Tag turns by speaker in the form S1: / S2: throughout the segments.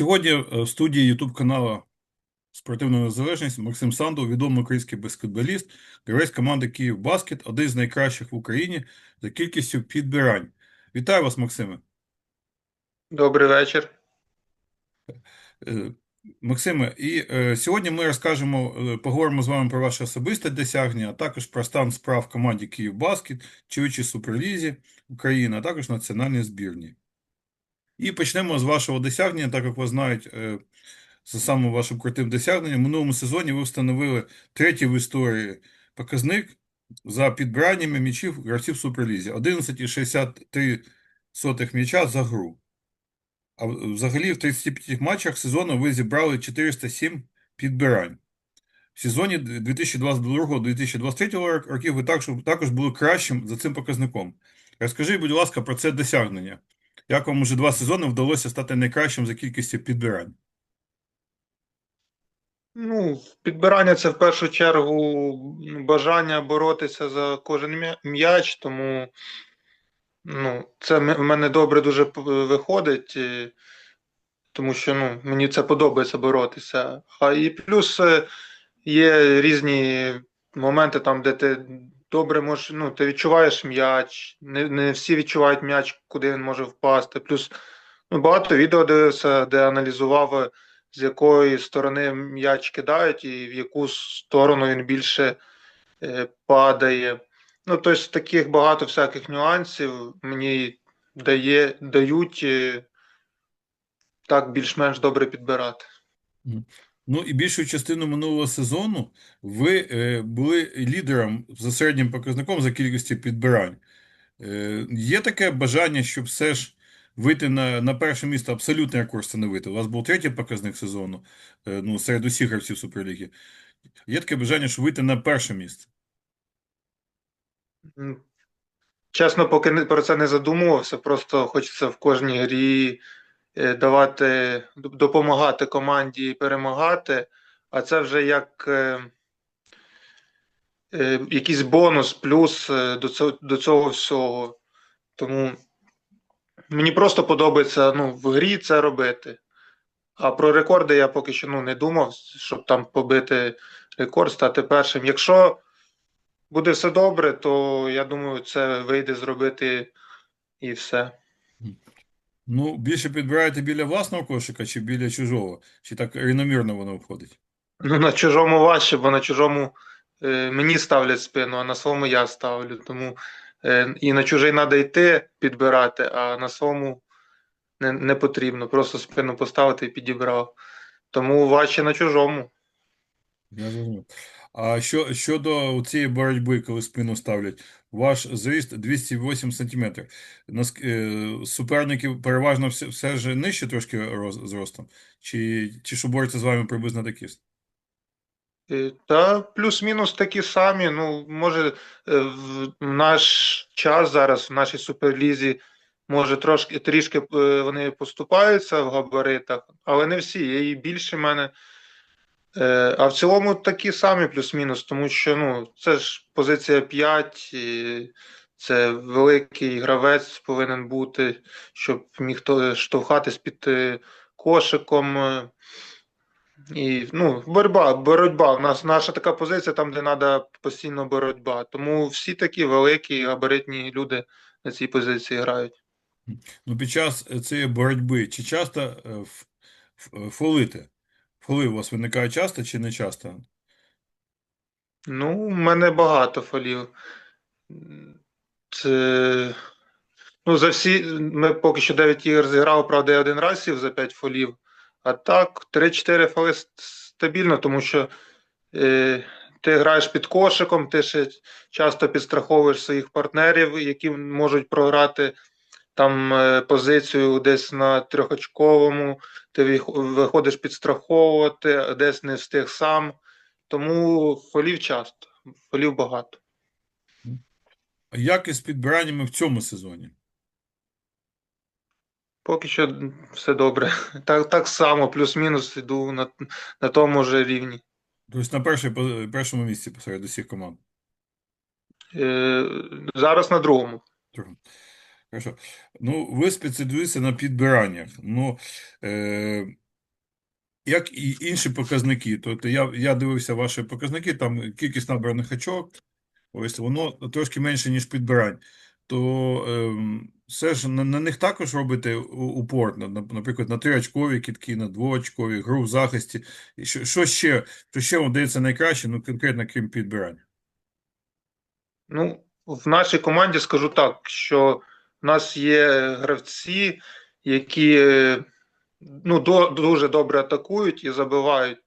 S1: Сьогодні е, в студії YouTube каналу Спортивна Незалежність Максим Санду, відомий український баскетболіст, гравець команди Київ Баскет, один з найкращих в Україні за кількістю підбирань. Вітаю вас, Максиме.
S2: Добрий вечір.
S1: Е, Максиме, і е, сьогодні ми розкажемо, поговоримо з вами про ваше особисте досягнення, а також про стан справ команді Київ Баскет, чоловічій суперлізі України, а також національній збірні. І почнемо з вашого досягнення, так як ви знаєте, за самим вашим крутим досягненням. В минулому сезоні ви встановили третій в історії показник за підбираннями м'ячів гравців Суперлізі. 11,63 м'яча за гру. А взагалі в 35 матчах сезону ви зібрали 407 підбирань. В сезоні 2022-2023 років ви також, також були кращим за цим показником. Розкажіть, будь ласка, про це досягнення. Як вам уже два сезони вдалося стати найкращим за кількістю підбирань?
S2: Ну, підбирання це в першу чергу ну, бажання боротися за кожен м'яч, тому ну, це в мене добре дуже виходить, тому що ну, мені це подобається боротися. А і плюс е, є різні моменти там, де ти добре можеш, ну, ти відчуваєш м'яч, не, не всі відчувають м'яч, куди він може впасти. Плюс ну, багато відео дивився, де аналізував, з якої сторони м'яч кидають і в яку сторону він більше е, падає. Ну, тобто таких багато всяких нюансів мені дає, дають е, так більш-менш добре підбирати.
S1: Ну і більшу частину минулого сезону ви е, були лідером за середнім показником за кількістю підбирань. Е, є таке бажання, щоб все ж вийти на, на перше місце, абсолютний рекорд встановити. У вас був третій показник сезону, е, ну, серед усіх гравців Суперліги. Є таке бажання, щоб вийти на перше місце.
S2: Чесно, поки про це не задумувався, просто хочеться в кожній грі давати, допомагати команді перемагати, а це вже як е, е, якийсь бонус, плюс е, до цього, до цього всього. Тому мені просто подобається ну, в грі це робити. А про рекорди я поки що ну, не думав, щоб там побити рекорд, стати першим. Якщо буде все добре, то я думаю, це вийде зробити і все.
S1: Ну, більше підбираєте біля власного кошика чи біля чужого? Чи так рівномірно воно входить?
S2: Ну, на чужому важче, бо на чужому е, мені ставлять спину, а на своєму я ставлю. Тому е, і на чужий треба йти підбирати, а на своєму не, не потрібно. Просто спину поставити і підібрав. Тому важче на чужому.
S1: Я зрозумів. А що, щодо цієї боротьби, коли спину ставлять, ваш зріст 208 см. Наск- е, Суперників переважно все, все ж нижче трошки роз- зростом? Чи, чи що борються з вами приблизно такі?
S2: Е, Та плюс-мінус такі самі. Ну, може, е, в наш час зараз в нашій суперлізі, може, трошки трішки вони поступаються в габаритах, але не всі. Є і більше мене. Е, А в цілому такі самі плюс-мінус, тому що ну, це ж позиція 5, і це великий гравець повинен бути, щоб міг то- штовхатись під е, кошиком. І ну, боротьба, боротьба. У нас наша така позиція, там, де треба постійно боротьба. Тому всі такі великі габаритні люди на цій позиції грають.
S1: Ну, під час е, цієї боротьби, чи часто фолити? Фоли у вас виникають часто чи не часто?
S2: Ну, у мене багато фолів. Це ну, за всі. Ми поки що 9 ігор зіграли, правда, я один раз сів за 5 фолів. А так, 3-4 фоли стабільно, тому що е, ти граєш під кошиком, ти ще часто підстраховуєш своїх партнерів, які можуть програти там е, позицію десь на трьохочковому, ти виходиш підстраховувати, десь не встиг сам. Тому фолів часто, фолів багато.
S1: А Як із підбираннями в цьому сезоні?
S2: Поки що все добре. Так, так само, плюс-мінус йду на, на тому ж рівні.
S1: Тобто на першій, першому місці посеред усіх команд.
S2: Е, зараз на другому.
S1: Трохи. Хорошо. Ну, ви спеціалізуєтеся на підбираннях. Ну, е, як і інші показники. Тобто я, я дивився ваші показники, там кількість набраних очок, ось воно трошки менше, ніж підбирань. То ем, все ж на, на них також робите упор, на, на- наприклад, на триочкові кітки, на двоочкові, гру в захисті. Що, що ще, що ще вам дається найкраще, ну конкретно крім підбирання?
S2: Ну, в нашій команді скажу так, що в нас є гравці, які ну, до, дуже добре атакують і забивають.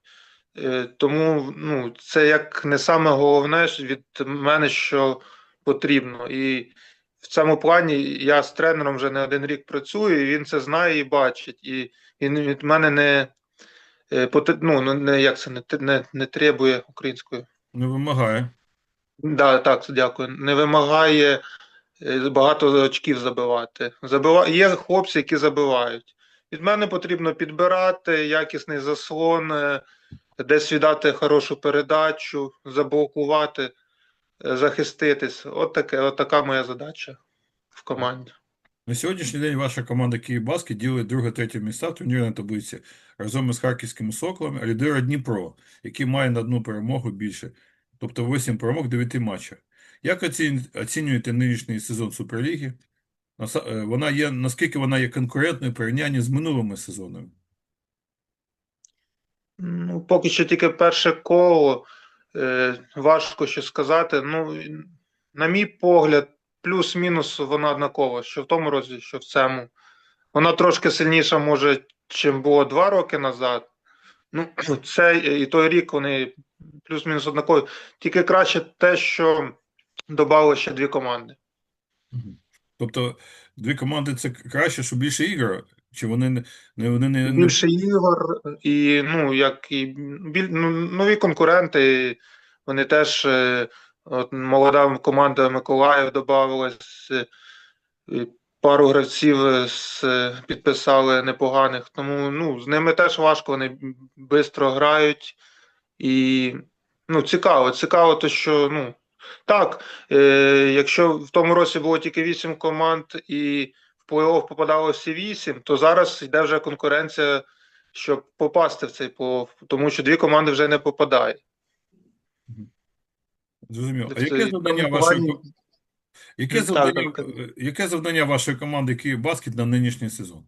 S2: Е, Тому ну, це як не саме головне від мене, що потрібно. І в цьому плані я з тренером вже не один рік працюю, і він це знає і бачить. І він від мене не, е, ну, не як це не, не, не требує українською.
S1: Не вимагає.
S2: Да, так, дякую. Не вимагає багато очків забивати. Забива... Є хлопці, які забивають. Від мене потрібно підбирати якісний заслон, е, десь віддати хорошу передачу, заблокувати, е, захиститись. От таке, от така моя задача в команді.
S1: На сьогоднішній день ваша команда Київбаскет ділить друге-третє місця в турнірній таблиці разом із харківськими соколами, а лідирує Дніпро, який має на одну перемогу більше, тобто 8 перемог в 9 матчах. Як оцінюєте нинішній сезон Суперліги? Е, Вона є, наскільки вона є конкурентною в порівнянні з минулими сезонами?
S2: Ну, поки що тільки перше коло. Е, важко що сказати. Ну, на мій погляд, плюс-мінус вона однакова, що в тому році, що в цьому. Вона трошки сильніша, може, чим було два роки назад. Ну, це і той рік вони плюс-мінус однакові. Тільки краще те, що додали ще дві команди.
S1: Тобто дві команди це краще, що більше ігор? Чи вони не, вони не.
S2: Більше ігор, і ну, як і біль, ну, нові конкуренти, вони теж е, от, молода команда Миколаїв додавалась, е, пару гравців з, е, підписали непоганих. Тому ну, з ними теж важко, вони швидко грають. І ну, цікаво, цікаво, то що ну, так, е, якщо в тому році було тільки 8 команд і в плей-офф попадало всі 8, то зараз йде вже конкуренція, щоб попасти в цей плей-офф, тому що дві команди вже не попадають.
S1: Зрозуміло. А яке завдання вашої, яке завдання,
S2: так.
S1: яке завдання вашої команди Київбаскет на нинішній сезон?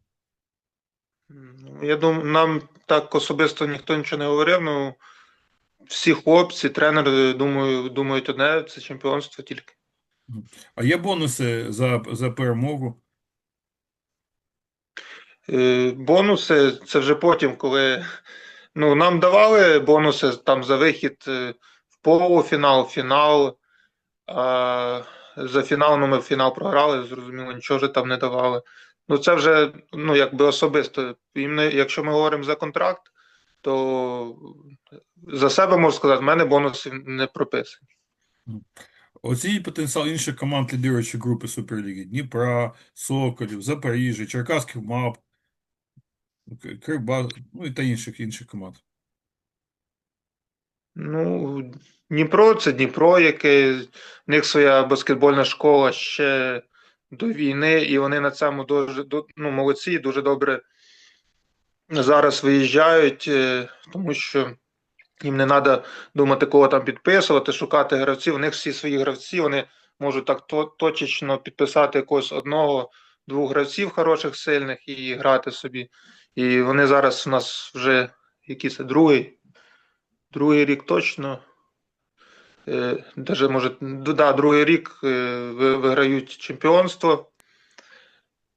S2: Ну, Я думаю, нам так особисто ніхто нічого не говорив. Ну всі хлопці, тренери, думаю, думають одне, це чемпіонство тільки.
S1: А є бонуси за, за перемогу?
S2: Е, Бонуси це вже потім, коли ну, нам давали бонуси там за вихід е, в полуфінал, фінал. А за фінал ну, ми в фінал програли, зрозуміло, нічого вже там не давали. Ну, це вже ну, якби особисто. Якщо ми говоримо за контракт, то за себе можу сказати, в мене бонуси не прописані.
S1: Оцініть потенціал інших команд лідируючої групи Суперліги. Дніпра, Соколів, Запоріжжя, Черкаських МАП, К- ну і та інших інших команд.
S2: Ну, Дніпро це Дніпро, яке в них своя баскетбольна школа ще до війни, і вони на цьому дуже ну, молодці, дуже добре зараз виїжджають, е, тому що їм не треба думати, кого там підписувати, шукати гравців. У них всі свої гравці, вони можуть так точечно підписати якогось одного, двох гравців хороших, сильних і грати собі. І вони зараз у нас вже який це другий, другий рік точно. Е, Даже може, да, другий рік е, виграють чемпіонство.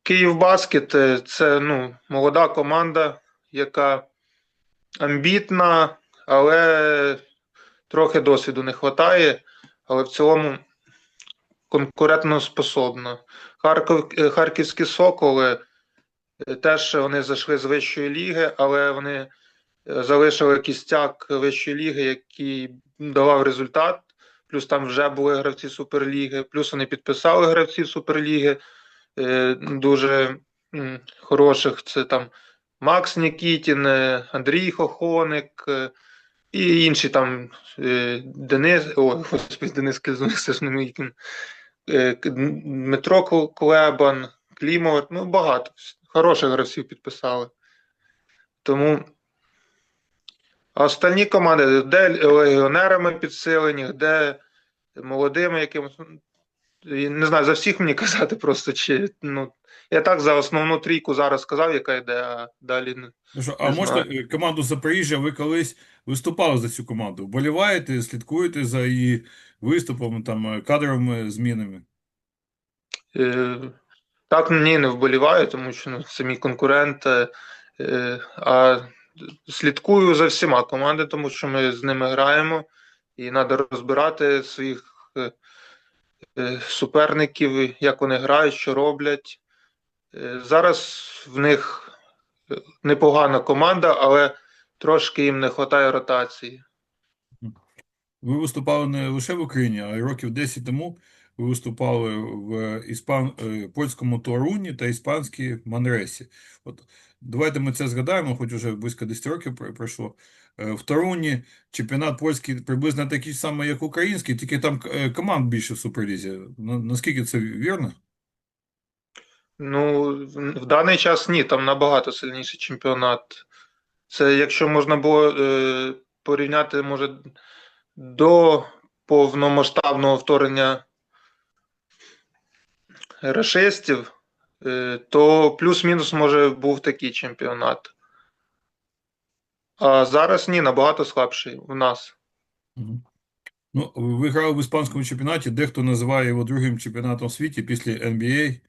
S2: Київбаскет е, це ну, молода команда, яка амбітна, але трохи досвіду не вистачає, але в цілому конкурентно способна. Харків, е, Харківські соколи е, теж вони зайшли з вищої ліги, але вони залишили кістяк вищої ліги, який давав результат. Плюс там вже були гравці Суперліги, плюс вони підписали гравців Суперліги дуже хороших. Це там Макс Нікітін, е, Андрій Хохоник е, і інші там е, Денис, ой, господи, Денис Кизуник, ж не мій кін. Е, К- Дмитро Клебан, Клімовер, ну багато. Хороших гравців підписали. Тому А остальні команди, де легіонерами підсилені, де молодими якимось. Не знаю, за всіх мені казати просто, чи ну. Я так за основну трійку зараз сказав, яка йде, а далі не.
S1: Ну що, а
S2: Не
S1: можете
S2: знаю.
S1: е, команду Запоріжжя, ви колись виступали за цю команду? Вболіваєте, слідкуєте за її виступом, там, кадровими змінами?
S2: Е, так, ні, не вболіваю, тому що ну, це мій конкурент. е, е, а слідкую за всіма командами, тому що ми з ними граємо, і треба розбирати своїх е, суперників, як вони грають, що роблять. Е, Зараз в них е, непогана команда, але трошки їм не вистачає ротації.
S1: Ви виступали не лише в Україні, а й років 10 тому ви виступали в іспан... е, польському Торуні та іспанській Манресі. От давайте ми це згадаємо, хоч уже близько 10 років пройшло. Е, В Торуні чемпіонат польський приблизно такий самий, як український, тільки там е, команд більше в Суперлізі. Наскільки це вірно?
S2: Ну, в даний час ні, там набагато сильніший чемпіонат. Це якщо можна було е, порівняти, може, до повномасштабного вторгнення рашистів, е, то плюс-мінус, може, був такий чемпіонат. А зараз ні, набагато слабший у нас.
S1: Ну, ви грали в іспанському чемпіонаті, дехто називає його другим чемпіонатом світі після NBA.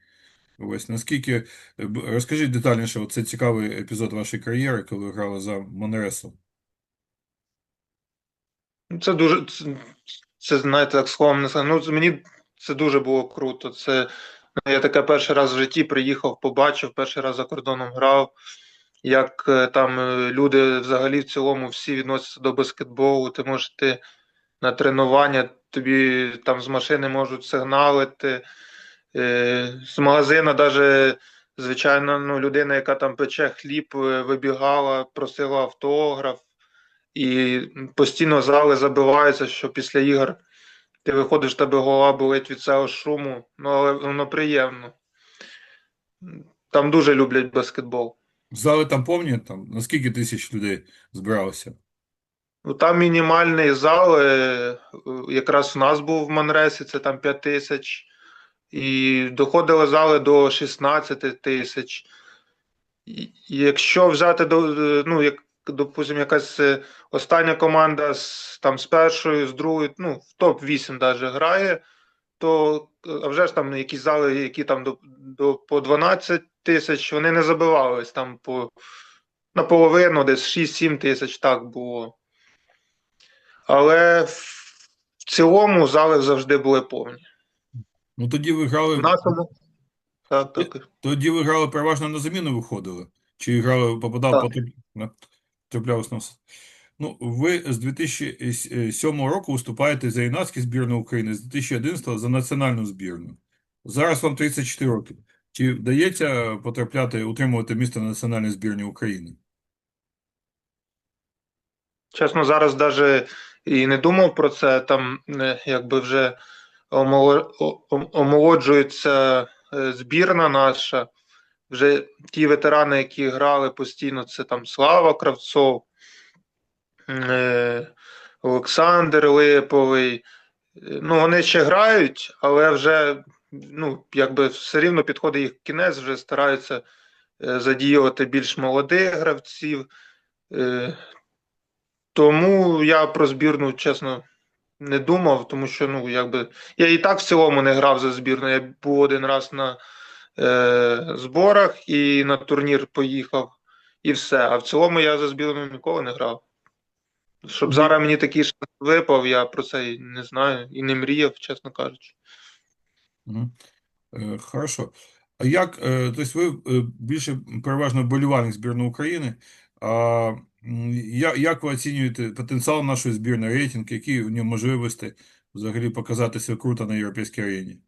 S1: Ось наскільки е, розкажіть детальніше, це цікавий епізод вашої кар'єри, коли ви грали за Монресу.
S2: Ну, Це дуже, це, це знаєте, так словом не. Ну, мені це дуже було круто. Це ну, я таке перший раз в житті приїхав, побачив, перший раз за кордоном грав, як е, там е, люди взагалі в цілому всі відносяться до баскетболу. Ти можеш йти на тренування, тобі там з машини можуть сигналити. Е, з магазину навіть, звичайно, ну, людина, яка там пече хліб, вибігала, просила автограф. І постійно зали забиваються, що після ігор ти виходиш, тебе голова болить від цього шуму, ну але воно приємно. Там дуже люблять баскетбол.
S1: Зали там повні, там на скільки тисяч людей збиралося?
S2: Ну, там мінімальний зал, е, якраз у нас був в Манресі, це там 5 тисяч. І доходили зали до 16 тисяч. Якщо взяти до, е, ну, як, допустим, якась е, остання команда з, там, з першою, з другою, ну, в топ-8 навіть грає, то а вже ж там якісь зали, які там до, до по 12 тисяч, вони не забивались там по наполовину, десь 6-7 тисяч так було. Але в, цілому зали завжди були повні.
S1: Ну тоді ви грали,
S2: В нашому. Так, так.
S1: тоді ви грали переважно на заміну виходили? Чи грали, попадав
S2: Так.
S1: по траплялось на? Ну, ви з 2007 року виступаєте за юнацьку збірну України, з 2011 за національну збірну. Зараз вам 34 роки. Чи вдається потрапляти, утримувати місце на національній збірні України?
S2: Чесно, зараз навіть і не думав про це. Там е, якби вже омолоджується е, збірна наша. Вже ті ветерани, які грали постійно, це там Слава Кравцов, е, Олександр Липовий. Ну, вони ще грають, але вже ну, якби все рівно підходить їх кінець, вже стараються е, задіювати більш молодих гравців. Е, Тому я про збірну, чесно, не думав, тому що ну, якби, я і так в цілому не грав за збірну. Я був один раз на е, зборах і на турнір поїхав, і все. А в цілому я за збірну ніколи не грав. Щоб зараз мені такий шанс випав, я про це і не знаю і не мріяв, чесно кажучи.
S1: Е, Хорошо. А як, е, тобто ви е, більше переважно вболівальник збірної України, а як ви оцінюєте потенціал нашої збірної, рейтинг, які в ній можливості взагалі показатися круто на європейській арені?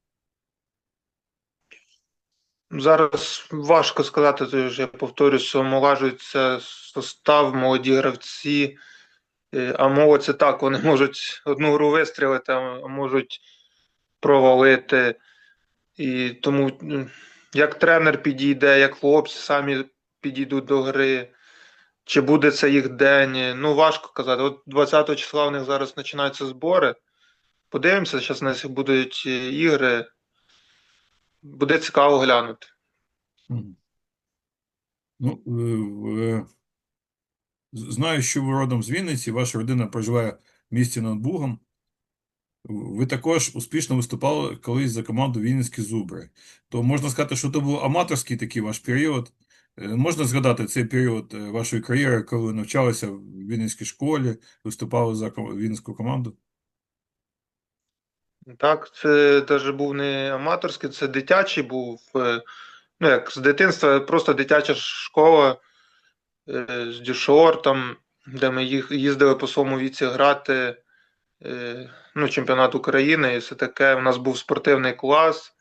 S2: Зараз важко сказати, то ж я повторюю, що омолажується состав, молоді гравці. А молодь це так, вони можуть одну гру вистрілити, а можуть провалити. І тому як тренер підійде, як хлопці самі підійдуть до гри. чи буде це їх день, ну важко казати. От 20 числа в них зараз починаються збори. Подивимося, зараз у нас будуть е, ігри. Буде цікаво глянути.
S1: Ну, е, в- знаю, що ви родом з Вінниці, ваша родина проживає в місті над Бугом. Ви також успішно виступали колись за команду Вінницькі Зубри. То можна сказати, що це був аматорський такий ваш період. Е, Можна згадати цей період е, вашої кар'єри, коли ви навчалися в Вінницькій школі, виступали за Вінницьку команду?
S2: Так, це навіть був не аматорський, це дитячий був. е, Ну, як з дитинства, просто дитяча школа з Дюшор, там, де ми їздили по своєму віці грати. Е, Ну, чемпіонат України і все таке. У нас був спортивний клас.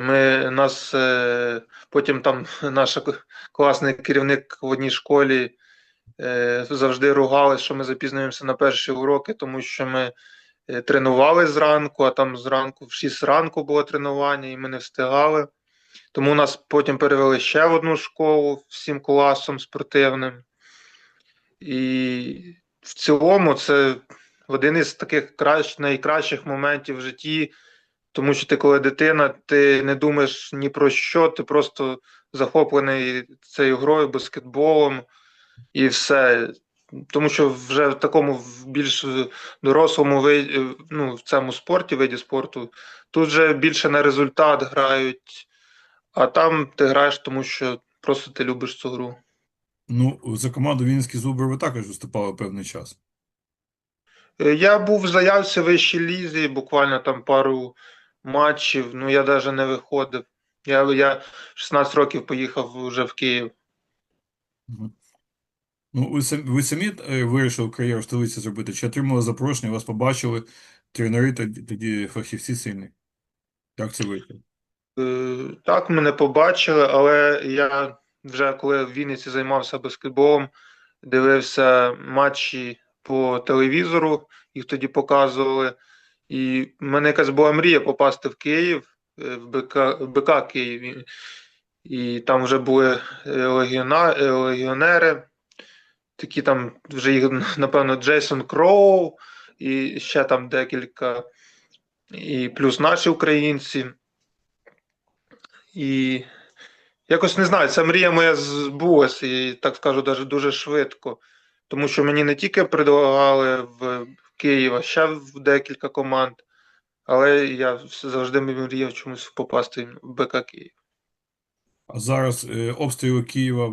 S2: Ми нас е, потім там наш класний керівник в одній школі е, завжди ругали, що ми запізнюємося на перші уроки, тому що ми е, тренували зранку, а там зранку в 6 ранку було тренування, і ми не встигали. Тому нас потім перевели ще в одну школу всім класом спортивним. І в цілому це один із таких кращ, найкращих моментів в житті, тому що ти, коли дитина, ти не думаєш ні про що, ти просто захоплений цією грою, баскетболом і все. Тому що вже в такому більш дорослому виді, ну, в цьому спорті, виді спорту, тут вже більше на результат грають, а там ти граєш, тому що просто ти любиш цю гру.
S1: Ну, за команду Вінницькі Зубри ви також виступали певний час.
S2: Е, Я був в заявці вищій лізі, буквально там пару матчів, ну я навіть не виходив. Я, я 16 років поїхав вже в Київ.
S1: Ну, ви самі, ви самі е, вирішили кар'єру в столиці зробити, чи отримали запрошення, вас побачили, тренери тоді, тоді фахівці сильні? Як це вийшло?
S2: Е, Так, мене побачили, але я вже коли в Вінниці займався баскетболом, дивився матчі по телевізору, їх тоді показували. І в мене якась була мрія попасти в Київ, е, в БК, в БК Київ. І- там вже були е, е, легіонери, такі там вже їх, напевно, Джейсон Кроу, і ще там декілька, і плюс наші українці. І якось не знаю, ця мрія моя збулася, і так скажу, даже дуже швидко. Тому що мені не тільки предлагали в Київ, а ще в декілька команд, але я завжди мріяв чомусь попасти в БК Київ.
S1: А зараз е, обстріли Києва,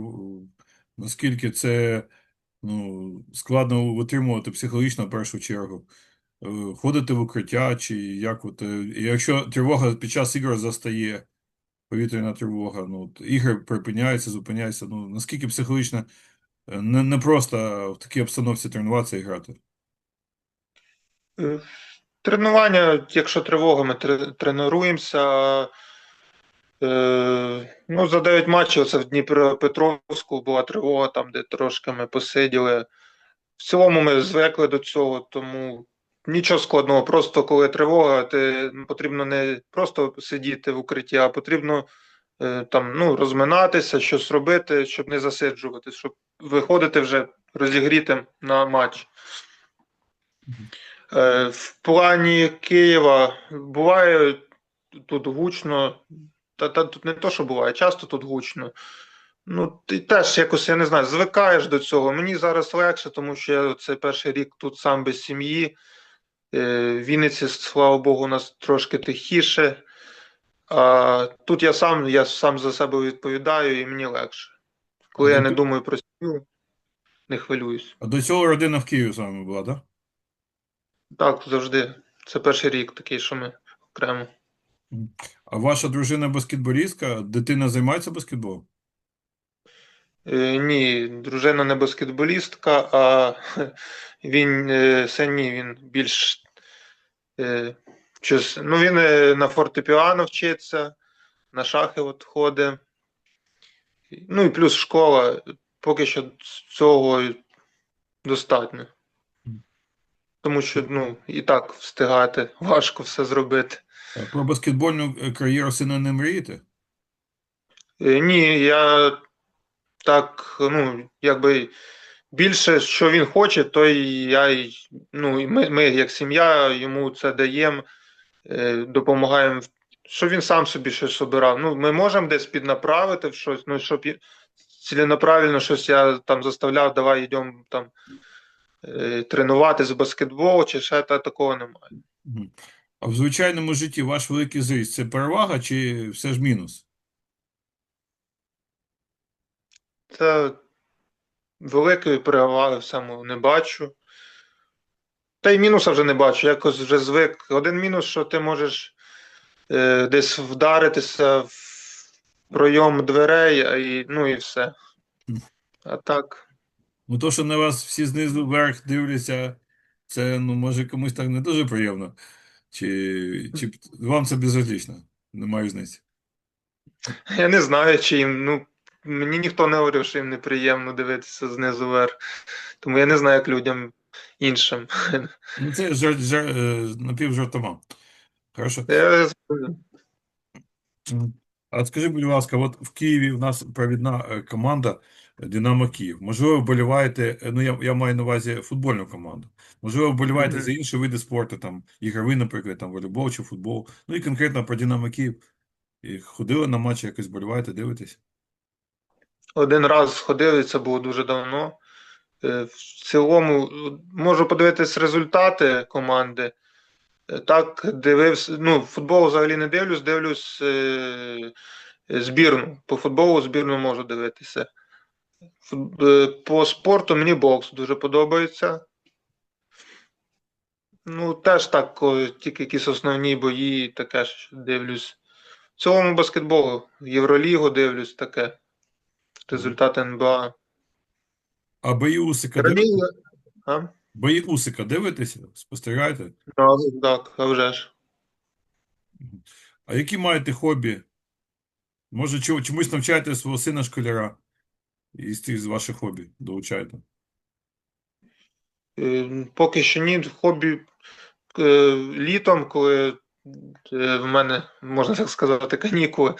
S1: наскільки це ну, складно витримувати психологічно в першу чергу? Е, Ходити в укриття, чи як от, е, якщо тривога під час ігор застає, повітряна тривога, ну, ігри припиняються, зупиняються, ну, наскільки психологічно е, не, не просто в такій обстановці тренуватися і грати?
S2: Е, Тренування, якщо тривога, ми тренуємося. Е, ну, за 9 матчів це в Дніпропетровську була тривога, там, де трошки ми посиділи. В цілому ми звикли до цього, тому нічого складного. Просто коли тривога, ти потрібно не просто сидіти в укритті, а потрібно е, там, ну, розминатися, щось робити, щоб не засиджувати, щоб виходити вже розігрітим на матч. Е, В плані Києва буває тут гучно, та, та тут не то, що буває, часто тут гучно. Ну, ти теж якось, я не знаю, звикаєш до цього. Мені зараз легше, тому що я цей перший рік тут сам без сім'ї. Е, В Вінниці, слава Богу, у нас трошки тихіше. А тут я сам, я сам за себе відповідаю і мені легше. Коли я не думаю про сім'ю, не хвилююсь.
S1: А до цього родина в Києві з вами була, так?
S2: Так, завжди. Це перший рік такий, що ми окремо.
S1: А ваша дружина баскетболістка, дитина займається баскетболом?
S2: Е, Ні, дружина не баскетболістка, а він е, син ні, він більш е, щось. Ну, він на фортепіано вчиться, на шахи от ходить. Ну і плюс школа. Поки що цього достатньо. Тому що ну, і так встигати, важко все зробити.
S1: Про баскетбольну кар'єру сина не мрієте?
S2: Ні, я так, ну, якби більше, що він хоче, то і я, ну, і ми, ми як сім'я йому це даємо, е, допомагаємо, щоб він сам собі щось обирав. Ну, ми можемо десь піднаправити в щось, ну, щоб ціленаправленно щось я там заставляв, давай йдемо там е, тренуватись в баскетбол, чи ще та такого немає.
S1: А в звичайному житті ваш великий зріст – це перевага чи все ж мінус?
S2: Це великої переваги в цьому не бачу. Та й мінуса вже не бачу. Якось вже звик. Один мінус, що ти можеш е, десь вдаритися в пройом дверей, а і, ну і все. А так.
S1: Ну, то, що на вас всі знизу вверх дивляться, це, ну, може, комусь так не дуже приємно. Чи, чи вам це безразлично? Немає різниці.
S2: Я не знаю, чи їм. Ну, мені ніхто не говорив, що їм неприємно дивитися знизу вверх. Тому я не знаю, як людям іншим.
S1: Ну, це жар, жар, е, напівжартома. Хорошо.
S2: Я...
S1: А скажи, будь ласка, от в Києві в нас провідна е, команда Динамо Київ. Можливо, ви вболіваєте, е, ну я, я маю на увазі футбольну команду. Можливо, ви вболіваєте
S2: Мгм.
S1: за інші види спорту, там ігровий, наприклад, там волейбол чи футбол. Ну і конкретно про Динамо Київ. І ходили на матчі, якось вболіваєте, дивитесь?
S2: Один раз сходив, і це було дуже давно. Е, В цілому можу подивитись результати команди. Е, Так, дивився. Ну, футбол взагалі не дивлюсь, дивлюсь е, збірну. По футболу збірну можу дивитися. Е, По спорту мені бокс дуже подобається. Ну, теж так, тільки якісь основні бої, таке ж дивлюсь. В цілому баскетболу, Євролігу дивлюсь таке. Результати НБА.
S1: А бої Усика
S2: Раніше, а?
S1: Бої Усика дивитеся? Спостерігаєте?
S2: Ну, Так, а вже ж.
S1: А які маєте хобі? Може, чомусь навчаєте свого сина школяра тих з ваших хобі долучаєте?
S2: Е, Поки що ні, хобі е, літом, коли е, в мене, можна так сказати, канікули,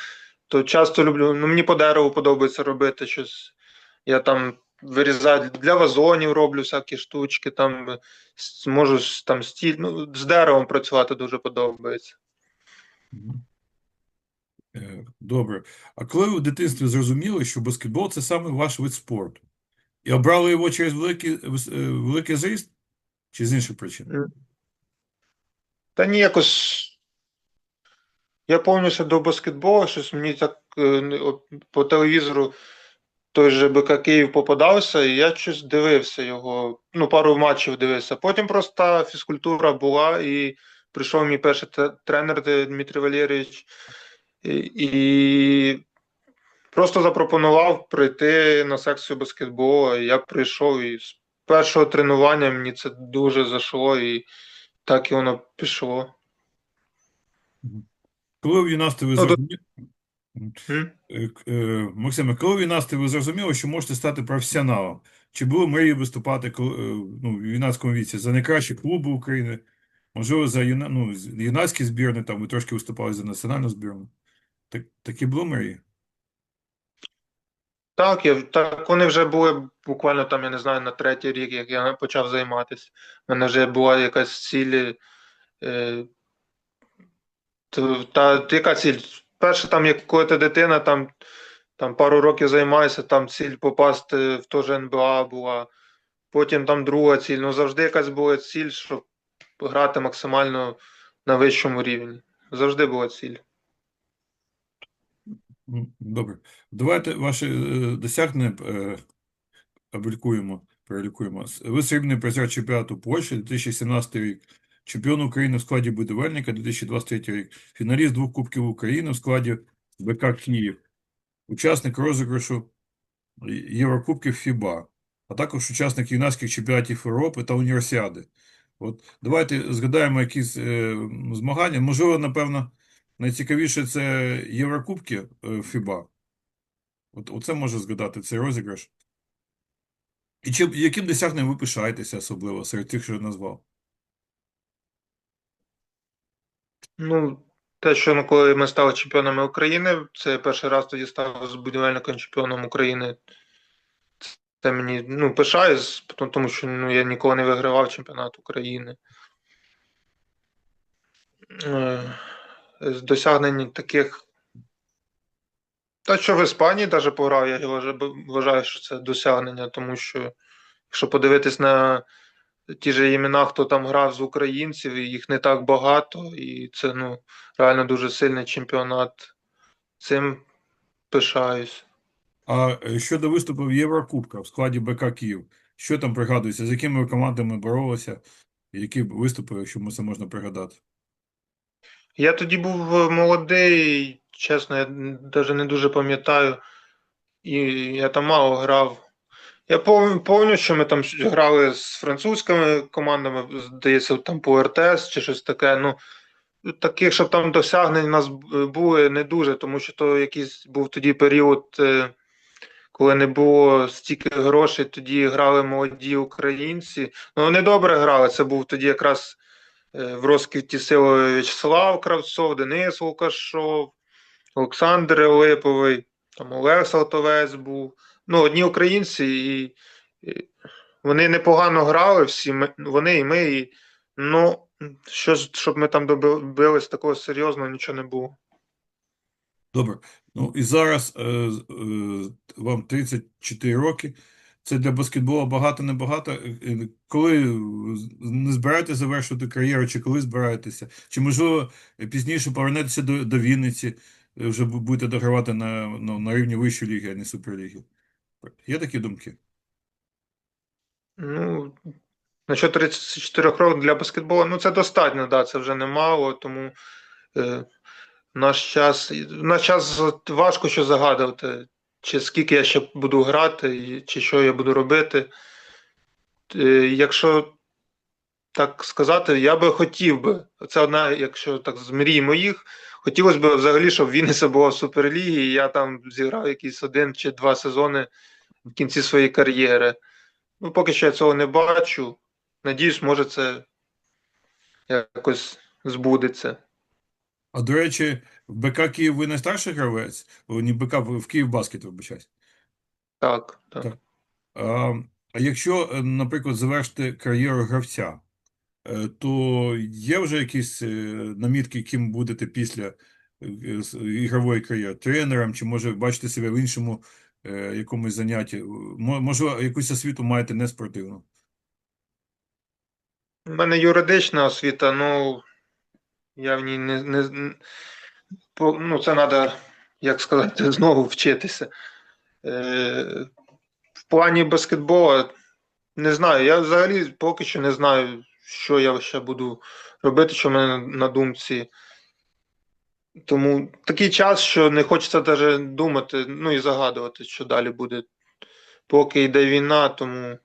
S2: то часто люблю, ну мені по дереву подобається робити щось. Я там вирізаю для вазонів роблю всякі штучки, там е, можу там стіль, ну, з деревом працювати дуже подобається.
S1: Е, Добре. А коли ви в дитинстві зрозуміли, що баскетбол – це саме ваш вид спорту? І обрали його через великий, е, великий зріст? Чи з інших причин?
S2: Та ні, якось. Я повністю до баскетболу, щось мені так е, по телевізору той же БК Київ попадався, і я щось дивився його. Ну, пару матчів дивився. Потім просто фізкультура була, і прийшов мій перший тренер Дмитрий Валерійович, і, і просто запропонував прийти на секцію баскетболу. Я прийшов, і з першого тренування мені це дуже зайшло, і так і воно пішло.
S1: Коли в юнацтві ви
S2: Ну,
S1: зрозуміли... Е, е, Максиме, коли в юнацтві ви зрозуміли, що можете стати професіоналом? Чи були мрії виступати е, ну, в юнацькому віці за найкращі клуби України? Можливо, за юна, ну, юнацькі збірні, там ви трошки виступали за національну збірну? Так, такі були мрії?
S2: Так, я, так вони вже були буквально там, я не знаю, на третій рік, як я почав займатися. У мене вже була якась ціль. Е, та яка ціль? Перше, там, як коли ти дитина, там, там пару років займаєшся, там ціль попасти в те ж НБА була. Потім там друга ціль. Ну завжди якась була ціль, щоб грати максимально на вищому рівні. Завжди була ціль.
S1: Добре. Давайте ваші е, досягнення е, облікуємо, перелікуємо. Ви срібний призер чемпіонату Польщі 2017 рік, чемпіон України в складі будівельника 2023 рік, фіналіст двох Кубків України в складі БК Київ, учасник розіграшу Єврокубків ФІБА, а також учасник юнацьких чемпіонатів Європи та Універсіади. От давайте згадаємо якісь е, змагання. Можливо, напевно, найцікавіше це Єврокубки е, ФІБА. От, оце можна згадати, цей розіграш. І чим, яким досягненням ви пишаєтеся особливо серед тих, що я назвав?
S2: Ну, те, що коли ми стали чемпіонами України, це перший раз тоді став з будівельником чемпіоном України. Це мені ну, пишаюсь, тому- що ну, я ніколи не вигравав чемпіонат України. Е, З досягнень таких. Та що в Іспанії навіть пограв, я вважаю, що це досягнення, тому що якщо подивитись на ті ж імена, хто там грав з українців, їх не так багато, і це ну, реально дуже сильний чемпіонат. Цим пишаюсь.
S1: А е, щодо виступу в Єврокубках в складі БК Київ, що там пригадується, з якими командами боролися, які виступи, якщо це можна пригадати?
S2: Я тоді був е, молодий, чесно, я навіть не дуже пам'ятаю, і я там мало грав. Я пам'ятаю, що ми там грали з французькими командами, здається, там по РТС чи щось таке. Ну, таких, щоб там досягнень у нас були не дуже, тому що то якийсь був тоді період, е, коли не було стільки грошей, тоді грали молоді українці. Ну, вони добре грали. Це був тоді якраз е, в розквіті сили В'ячеслав Кравцов, Денис Лукашов, Олександр Липовий, там Олег Салтовець був. Ну, одні українці, і, і вони непогано грали, всі ми, вони і ми. І, ну, що, щоб ми там добились такого серйозного, нічого не було.
S1: Добре. Ну і зараз е, е, вам 34 роки. Це для баскетболу багато-небагато. Е, е, Коли не збираєтеся завершувати кар'єру, чи коли збираєтеся? Чи, можливо, пізніше повернетеся до, до Вінниці, е, вже будете догравати на, ну, на рівні вищої ліги, а не суперліги? Є такі думки?
S2: Ну, насчет 34 років для баскетболу, ну це достатньо, да, це вже немало, тому е, наш час, наш час важко що загадувати, чи скільки я ще буду грати, чи що я буду робити. Е, якщо так сказати, я би хотів би, це одна, якщо так з мрій моїх, хотілося б взагалі, щоб Вінниця була в Суперлігі, і я там зіграв якісь один чи два сезони в кінці своєї кар'єри. Ну, поки що я цього не бачу. Надіюсь, може це якось збудеться.
S1: А до речі, в БК Київ ви найстарший гравець? Ні, БК, в Київ баскет, вибачаюсь.
S2: Так, так.
S1: Так. А, а якщо, е, наприклад, завершити кар'єру гравця, то є вже якісь е, намітки, ким будете після е, ігрової кар'єри? Тренером, чи може бачите себе в іншому е, якомусь занятті? Мо- Можливо, якусь освіту маєте не спортивну?
S2: У мене юридична освіта, ну я в ній не, не ну, це треба, як сказати, знову вчитися. Е, в плані баскетболу не знаю. Я взагалі поки що не знаю, що я ще буду робити, що в мене на, думці. Тому такий час, що не хочеться навіть думати, ну і загадувати, що далі буде. Поки йде війна, тому.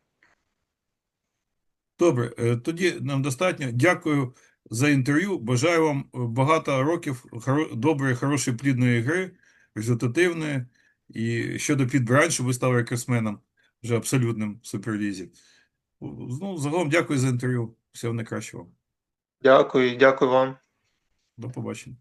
S1: Добре, е, тоді нам достатньо. Дякую за інтерв'ю. Бажаю вам е, багато років доброї, хорошої, плідної гри, результативної. І щодо підбирань, щоб ви стали рекордсменом вже абсолютним в Суперлізі. Ну, загалом дякую за інтерв'ю. Всього найкращого.
S2: Дякую, дякую вам.
S1: До побачення.